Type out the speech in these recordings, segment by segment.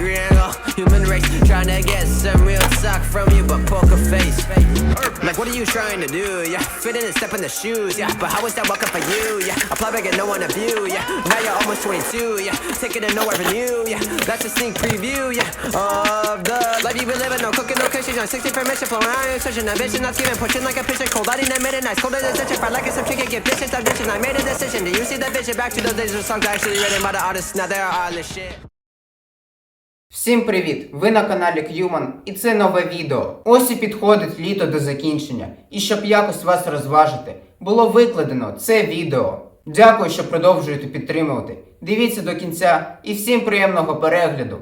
angle. Human race trying to get some real talk from you, but poker face. Like, what are you trying to do? Yeah, fit in and step in the shoes. Yeah, but how is that welcome for you? Yeah, apply back and no one to view. Yeah, now you're almost 22. Yeah, taking it nowhere from you. Yeah, that's a sneak preview. Yeah, of the life you been living. No cooking, no cushions. On 60 permission, flowing around your searching. Ambition, not scheming, pushing like a pitcher. Cold, I didn't admit it. Nice, cold as a stitcher. Fry like a some chicken, get stop ditching. I made a decision. Do you see the vision? Back to those days where songs actually written by the artists. Now they're all this shit. Всім привіт! Ви на каналі К'юман і це нове відео. Ось і підходить літо до закінчення. І щоб якось вас розважити, було викладено це відео. Дякую, що продовжуєте підтримувати. Дивіться до кінця і всім приємного перегляду.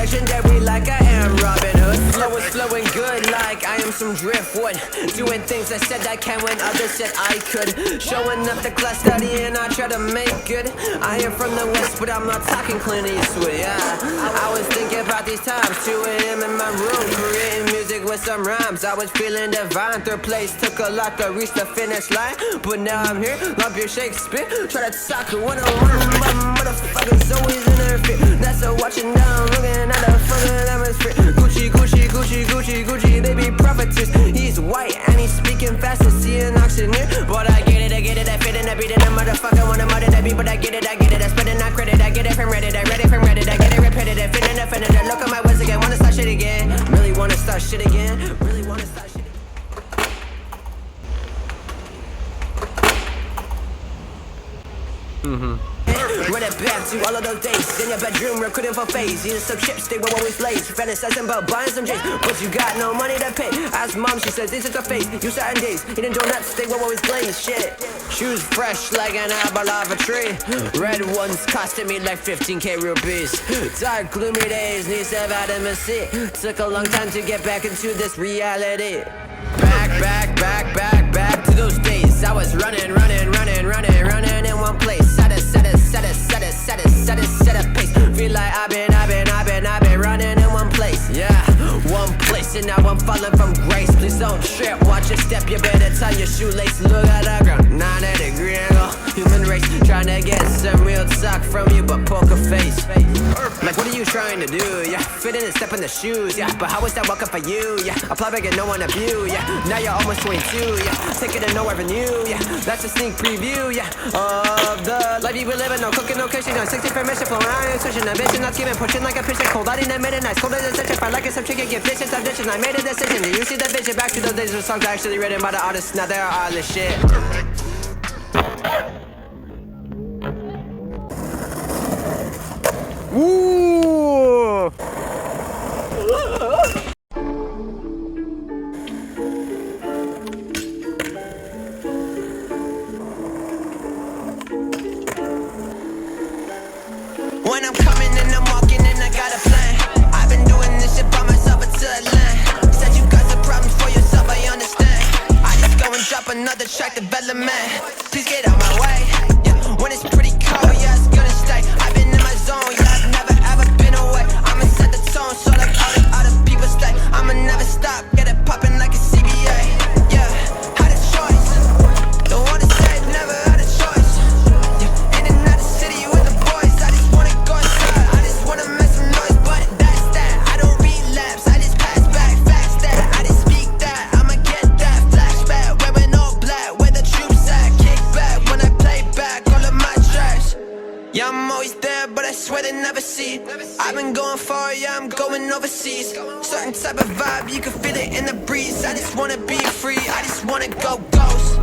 Legendary, like I am Robin Hood. Flow is flowing good, like I am some driftwood. Doing things I said I can when others said I could. Showing up the class studying, I try to make good. I am from the west, but I'm not talking Clint Eastwood. Yeah, I was thinking about these times, 2 a.m. in my room, creating music with some rhymes. I was feeling divine. Third place took a lot to reach the finish line, but now I'm here. Love your Shakespeare. Try to talk one on one, my motherfuckers always in their feet. That's a watching down, it. Motherfucker wanna murder that beat, but I get it, I get it. I spit it, I credit. I get it from Reddit, I read it from Reddit. I get it repetitive, fit in, offended. I look at my words again, wanna start shit again. Really wanna start shit again. Really wanna start shit again. Run it back to all of those days in your bedroom, recruiting for phase. Eating some chips, they were always lazy. Fantasizing about buying some J's, but you got no money to pay. Ask mom, she says this is her face. You certain days, eating donuts, they were always glazed. Shit, shoes fresh like an apple off a tree. Red ones costing me like 15k rupees. Dark, gloomy days, need some vitamin. Took a long time to get back into this reality. Back, back, back, back, back to those days. I was running, running, running, like I've been, I've been, I've been, I've been running in one place. Yeah, one place, and now I'm falling from grace. Please don't trip, watch your step. You better tie your shoelace. Look at the ground, 90 degree angle. Human race trying to get some real talk from you, but poker face. Like, what are you trying to do? Yeah, fit in and step in the shoes. Yeah, but how is that welcome for you? Yeah, apply back and no one to view. Yeah, now you're almost 22. Yeah, taking it nowhere from you. Yeah, that's a sneak preview. Yeah, of the life you been living. No cooking, no cushion. On 60 permission, flowing your searching. Ambition, not scheming, pushing like a pitcher. Cold, I didn't admit it. Nice, cold as a stitcher. Fry like a some chicken, get stop ditching. I made a decision. Do you see the vision? Back to those days where songs actually written by the artists. Now they're all this shit. Ooh. Yeah, I'm always there, but I swear they never see. I've been going far, yeah, I'm going overseas. Certain type of vibe, you can feel it in the breeze. I just wanna be free, I just wanna go ghost.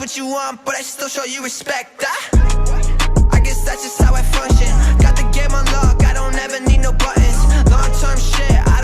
what you want, but I still show you respect, huh? I guess that's just how I function Got the game on lock, I don't ever need no buttons Long-term shit,